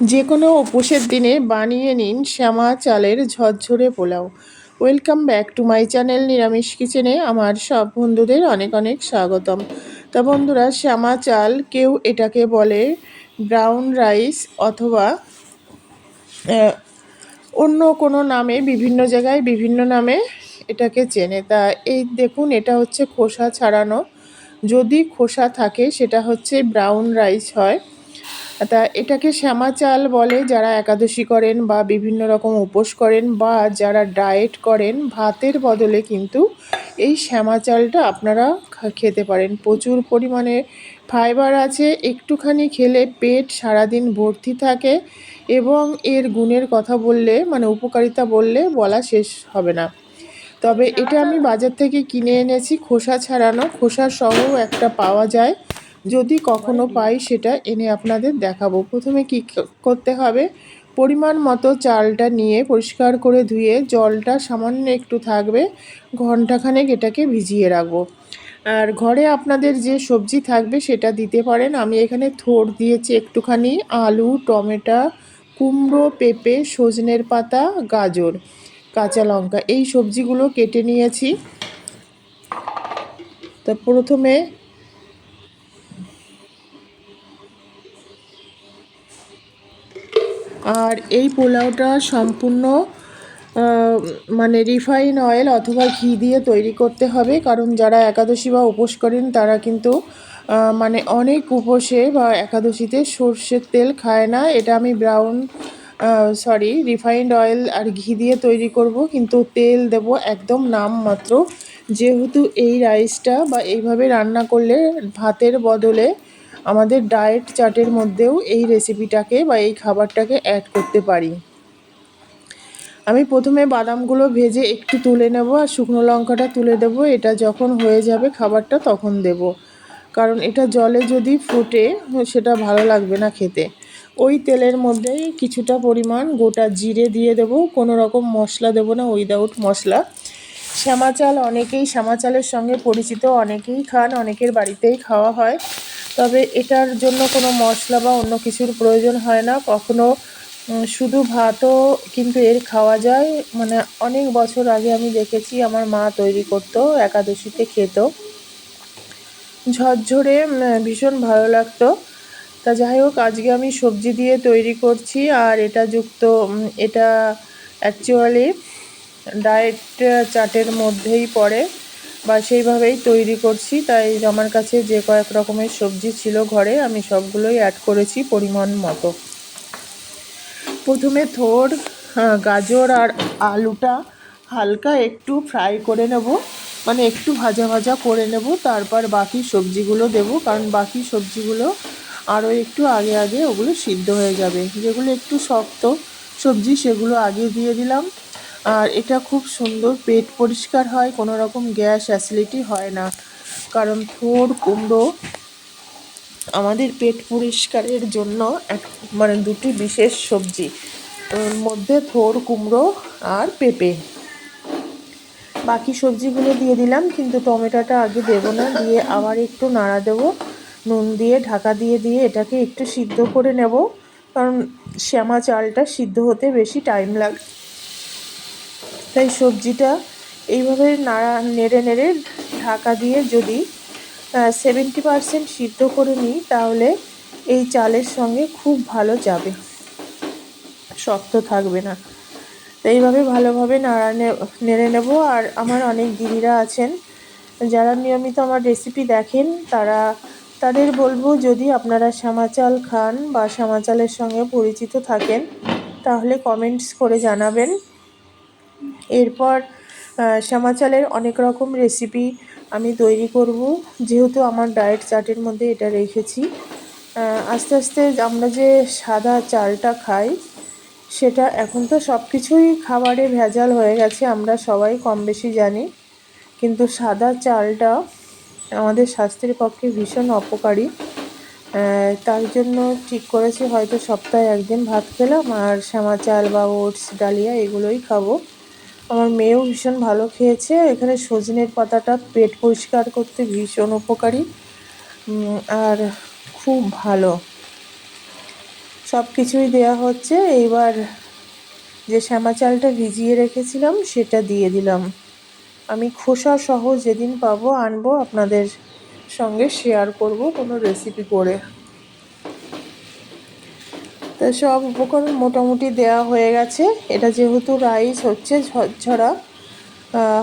যে কোনো উপোসের দিনে বানিয়ে নিন শ্যামা চালের ঝরঝরে pulao. Welcome back to my channel নিরামিষ কিচেনে আমার সব বন্ধুদের অনেক অনেক স্বাগতম। তা বন্ধুরা, শ্যামা চাল কেউ এটাকে বলে ব্রাউন রাইস অথবা অন্য কোনো নামে, বিভিন্ন জায়গায় বিভিন্ন নামে এটাকে চেনে। তা এই দেখুন, এটা হচ্ছে খোসা ছাড়ানো। যদি খোসা থাকে, সেটা হচ্ছে ব্রাউন রাইস হয়। তা এটাকে শ্যামা চাল বলে যারা একাদশী করেন বা বিভিন্ন রকম উপোস করেন বা যারা ডায়েট করেন ভাতের বদলে কিন্তু এই শ্যামা চালটা আপনারা খেতে পারেন। প্রচুর পরিমাণে ফাইবার আছে একটুখানি খেলে পেট সারাদিন ভর্তি থাকে এবং এর গুণের কথা বললে মানে উপকারিতা বললে বলা শেষ হবে না। তবে এটা আমি বাজার থেকে কিনে এনেছি খোসা ছাড়ানো। খোসা সহ একটা পাওয়া যায়। যদি কখনো পাই সেটা এনে আপনাদের দেখাবো। প্রথমে কি করতে হবে? পরিমাণ মতো চালটা নিয়ে পরিষ্কার করে ধুয়ে জলটা সামান্য একটু থাকবে ঘন্টাখানেক এটাকে ভিজিয়ে রাখব। আর ঘরে আপনাদের যে সবজি থাকবে সেটা দিতে পারেন। আমি এখানে থোর দিয়েছি একটুখানি, আলু, টমেটো, কুমড়ো, পেঁপে, সজনের পাতা, গাজর, কাঁচা লঙ্কা, এই সবজিগুলো কেটে নিয়েছি। তা প্রথমে আর এই পোলাওটা সম্পূর্ণ মানে রিফাইন অয়েল অথবা ঘি দিয়ে তৈরি করতে হবে। কারণ যারা একাদশী বা উপোস করেন, তারা কিন্তু মানে অনেক উপোসে বা একাদশীতে সর্ষের তেল খায় না। এটা আমি ব্রাউন সরি রিফাইন্ড অয়েল আর ঘি দিয়ে তৈরি করব। কিন্তু তেল দেব একদম নাম মাত্র। যেহেতু এই রাইসটা বা এইভাবে রান্না করলে ভাতের বদলে আমাদের ডায়েট চার্টের মধ্যেও এই রেসিপিটাকে বা এই খাবারটাকে অ্যাড করতে পারি। আমি প্রথমে বাদামগুলো ভেজে একটু তুলে নেব আর শুকনো লঙ্কাটা তুলে দেব। এটা যখন হয়ে যাবে খাবারটা তখন দেব। কারণ এটা জলে যদি ফুটে, সেটা ভালো লাগবে না খেতে। ওই তেলের মধ্যেই কিছুটা পরিমাণ গোটা জিরে দিয়ে দেব। কোনো রকম মশলা দেব না উইদাউট মশলা। শ্যামা চাল অনেকেই শ্যামা চালের সঙ্গে পরিচিত অনেকেই খান, অনেকের বাড়িতেই খাওয়া হয়। তবে এটার জন্য কোনো মশলা বা অন্য কিছুর প্রয়োজন হয় না। কখনো শুধু ভাতও কিন্তু এর খাওয়া যায়। মানে অনেক বছর আগে আমি দেখেছি, আমার মা তৈরি করতো, একাদশীতে খেত। ঝরঝরে ভীষণ ভালো লাগতো। তা যাই হোক, আজকে আমি সবজি দিয়ে তৈরি করছি, আর এটা যুক্ত এটা অ্যাকচুয়ালি ডায়েট চাটের মধ্যেই পড়ে। বা সেইভাবেই তৈরি করছি। তাই আমার কাছে যে কয়েক রকমের সবজি ছিল ঘরে, আমি সবগুলোই অ্যাড করেছি পরিমাণ মতো। প্রথমে থোর গাজর আর আলুটা হালকা একটু ফ্রাই করে নেব। মানে একটু ভাজা ভাজা করে নেব, তারপর বাকি সবজিগুলো দেব। কারণ বাকি সবজিগুলো আরও একটু আগে আগে ওগুলো সিদ্ধ হয়ে যাবে। যেগুলো একটু শক্ত সবজি, সেগুলো আগে দিয়ে দিলাম। আর এটা খুব সুন্দর, পেট পরিষ্কার হয়, কোনো রকম গ্যাস অ্যাসিডিটি হয় না। কারণ থোর, কুমড়ো আমাদের পেট পরিষ্কারের জন্য এক মানে দুটি বিশেষ সবজি। মধ্যে থোর, কুমড়ো আর পেঁপে। বাকি সবজিগুলো দিয়ে দিলাম, কিন্তু টমেটোটা আগে দেবো না, দিয়ে আবার একটু নাড়া দেবো। নুন দিয়ে, ঢাকা দিয়ে দিয়ে এটাকে একটু সিদ্ধ করে নেব। কারণ শ্যামা চালটা সিদ্ধ হতে বেশি টাইম লাগে। তাই সবজিটা এইভাবে নাড়া, নেড়ে নেড়ে ঢাকা দিয়ে যদি সেভেন্টি পারসেন্ট সিদ্ধ করে নিই, তাহলে এই চালের সঙ্গে খুব ভালো যাবে। শক্ত থাকবে না। তো এইভাবে ভালোভাবে নাড়া নেড়ে নেব। আর আমার অনেক দিদিরা আছেন, যারা নিয়মিত আমার রেসিপি দেখেন, তারা, তাদের বলব যদি আপনারা শ্যামা চাল খান বা শ্যামা চালের সঙ্গে পরিচিত থাকেন, তাহলে কমেন্টস করে জানাবেন। এরপর শ্যামা চালের অনেক রকম রেসিপি আমি তৈরি করব। যেহেতু আমার ডায়েট চার্টের মধ্যে এটা রেখেছি। আস্তে আস্তে আমরা যে সাদা চালটা খাই, সেটা এখন তো সব কিছুই খাবারে ভেজাল হয়ে গেছে, আমরা সবাই কম বেশি জানি। কিন্তু সাদা চালটা আমাদের স্বাস্থ্যের পক্ষে ভীষণ অপকারী। তার জন্য ঠিক করেছি হয়তো সপ্তাহে একদিন ভাত খেলাম, আর শ্যামা চাল বা ওটস, ডালিয়া এগুলোই খাব। আমার মেয়েও ভীষণ ভালো খেয়েছে। এখানে সজনের পাতাটা পেট পরিষ্কার করতে ভীষণ উপকারী। আর খুব ভালো। সব কিছুই দেওয়া হচ্ছে। এইবার যে শ্যামা চালটা ভিজিয়ে রেখেছিলাম, সেটা দিয়ে দিলাম। আমি খোসা সহ যেদিন পাবো, আনব, আপনাদের সঙ্গে শেয়ার করব কোনো রেসিপি করে। তো সব উপকরণ মোটামুটি দেওয়া হয়ে গেছে। এটা যেহেতু রাইস হচ্ছে ঝরঝরা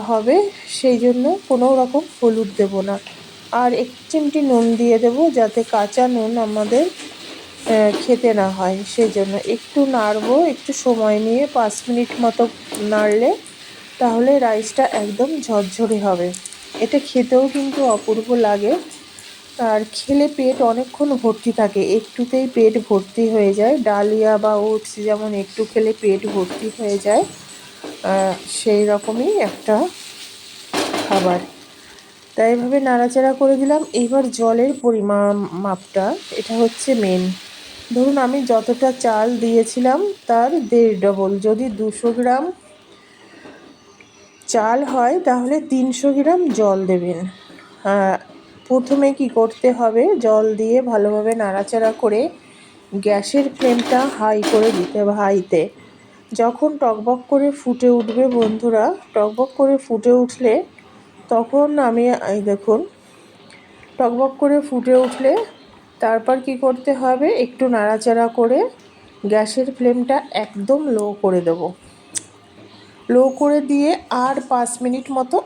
হবে, সেই জন্য কোনো রকম হলুদ দেব না। আর এক চিমটি নুন দিয়ে দেব যাতে কাঁচা নুন আমাদের খেতে না হয়, সেই জন্য। একটু নাড়বো, একটু সময় নিয়ে পাঁচ মিনিট মতো নাড়লে তাহলে রাইসটা একদম ঝরঝরে হবে। এটা খেতেও কিন্তু অপূর্ব লাগে। আর খেলে পেট অনেকক্ষণ ভর্তি থাকে। একটুতেই পেট ভর্তি হয়ে যায়। ডালিয়া বা ওটস যেমন একটু খেলে পেট ভর্তি হয়ে যায় সেই রকমই একটা খাবার। তাই এভাবে নাড়াচাড়া করে দিলাম। এইবার জলের পরিমাণ মাপটা, এটা হচ্ছে মেন ধরুন আমি যতটা চাল দিয়েছিলাম তার দেড় ডবল যদি দুশো গ্রাম চাল হয় তাহলে তিনশো গ্রাম জল দেবেন। প্রথমে কি করতে হবে? জল দিয়ে ভালোভাবে নাড়াচাড়া করে গ্যাসের ফ্লেমটা হাই করে দিতে হবে, হাইতে। যখন টকবক করে ফুটে উঠবে বন্ধুরা, টকবক করে ফুটে উঠলে তখন আমি, এই দেখুন, টকবক করে ফুটে উঠলে তারপর কি করতে হবে? একটু নাড়াচাড়া করে গ্যাসের ফ্লেমটা একদম লো করে দেব। লো করে দিয়ে আর পাঁচ মিনিট মতো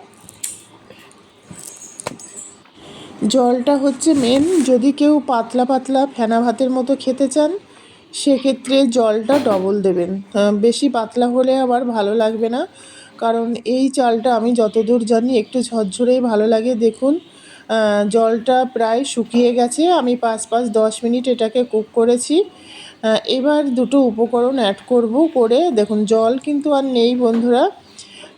জলটা হচ্ছে মেন যদি কেউ পাতলা পাতলা ফেনা ভাতের মতো খেতে চান, সেক্ষেত্রে জলটা ডবল দেবেন। বেশি পাতলা হলে আবার ভালো লাগবে না। কারণ এই চালটা আমি যতদূর জানি একটু ঝরঝরেই ভালো লাগে। দেখুন জলটা প্রায় শুকিয়ে গেছে। আমি পাঁচ পাঁচ দশ মিনিট এটাকে কুক করেছি। এবার দুটো উপকরণ অ্যাড করব করে। দেখুন, জল কিন্তু আর নেই বন্ধুরা।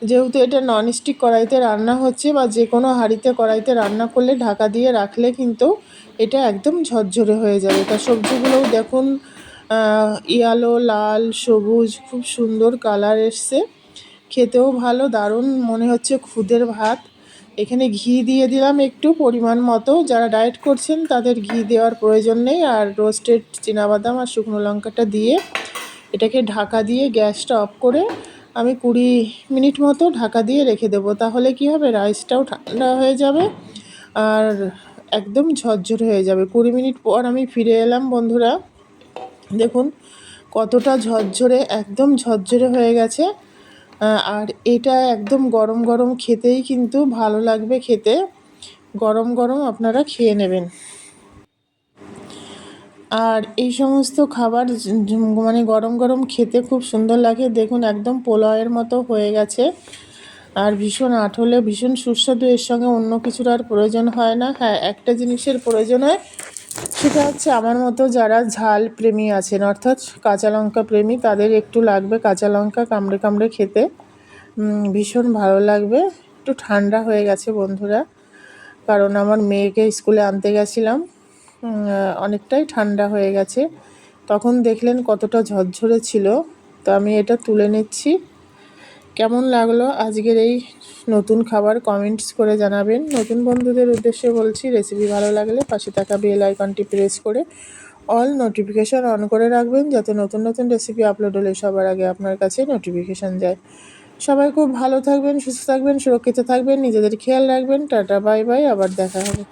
যেহেতু এটা ননস্টিক কড়াইতে রান্না হচ্ছে বা যে কোনো হাঁড়িতে কড়াইতে রান্না করলে ঢাকা দিয়ে রাখলে কিন্তু এটা একদম ঝরঝরে হয়ে যাবে। তা সবজিগুলোও দেখুন ইয়ালো, লাল, সবুজ, খুব সুন্দর কালার এসছে। খেতেও ভালো, দারুণ মনে হচ্ছে খুদের ভাত। এখানে ঘি দিয়ে দিলাম একটু পরিমাণ মতো। যারা ডায়েট করছেন তাদের ঘি দেওয়ার প্রয়োজন নেই। আর রোস্টেড বাদাম আর শুকনো লঙ্কাটা দিয়ে এটাকে ঢাকা দিয়ে গ্যাসটা অফ করে আমি কুড়ি মিনিট মতো ঢাকা দিয়ে রেখে দেবো, তাহলে কি হবে? রাইসটাও ঠান্ডা হয়ে যাবে আর একদম ঝরঝরে হয়ে যাবে। কুড়ি মিনিট পর আমি ফিরে এলাম, বন্ধুরা। দেখুন, কতটা ঝরঝরে, একদম ঝরঝরে হয়ে গেছে। আর এটা একদম গরম গরম খেতেই কিন্তু ভালো লাগবে খেতে। গরম গরম আপনারা খেয়ে নেবেন। আর এই সমস্ত খাবার মানে গরম গরম খেতে খুব সুন্দর লাগে। দেখুন, একদম পোলাওয়ের মতো হয়ে গেছে। আর ভীষণ আঠলে, ভীষণ সুস্বাদু, এর সঙ্গে অন্য কিছুর আর প্রয়োজন হয় না। হ্যাঁ একটা জিনিসের প্রয়োজন হয়, সেটা হচ্ছে আমার মতো যারা ঝাল প্রেমী আছেন, অর্থাৎ কাঁচা লঙ্কা প্রেমী, তাদের একটু লাগবে কাঁচা লঙ্কা কামড়ে কামড়ে খেতে। ভীষণ ভালো লাগবে। একটু ঠান্ডা হয়ে গেছে বন্ধুরা, কারণ আমার মেয়েকে স্কুলে আনতে গেছিলাম। অনেকটাই ঠান্ডা হয়ে গেছে। তখন দেখলেন কতটা ঝরঝরে ছিল। তো আমি এটা তুলে নিচ্ছি। কেমন লাগল আজকের এই নতুন খাবার কমেন্টস করে জানাবেন। নতুন বন্ধুদের উদ্দেশ্যে বলছি রেসিপি ভালো লাগলে পাশে থাকা বেল আইকনটি প্রেস করে অল নোটিফিকেশান অন করে রাখবেন, যাতে নতুন নতুন রেসিপি আপলোড হলে সবার আগে আপনার কাছে নোটিফিকেশান যায়। সবাই খুব ভালো থাকবেন, সুস্থ থাকবেন, সুরক্ষিত থাকবেন, নিজেদের খেয়াল রাখবেন। টাটা বাই বাই আবার দেখা হবে।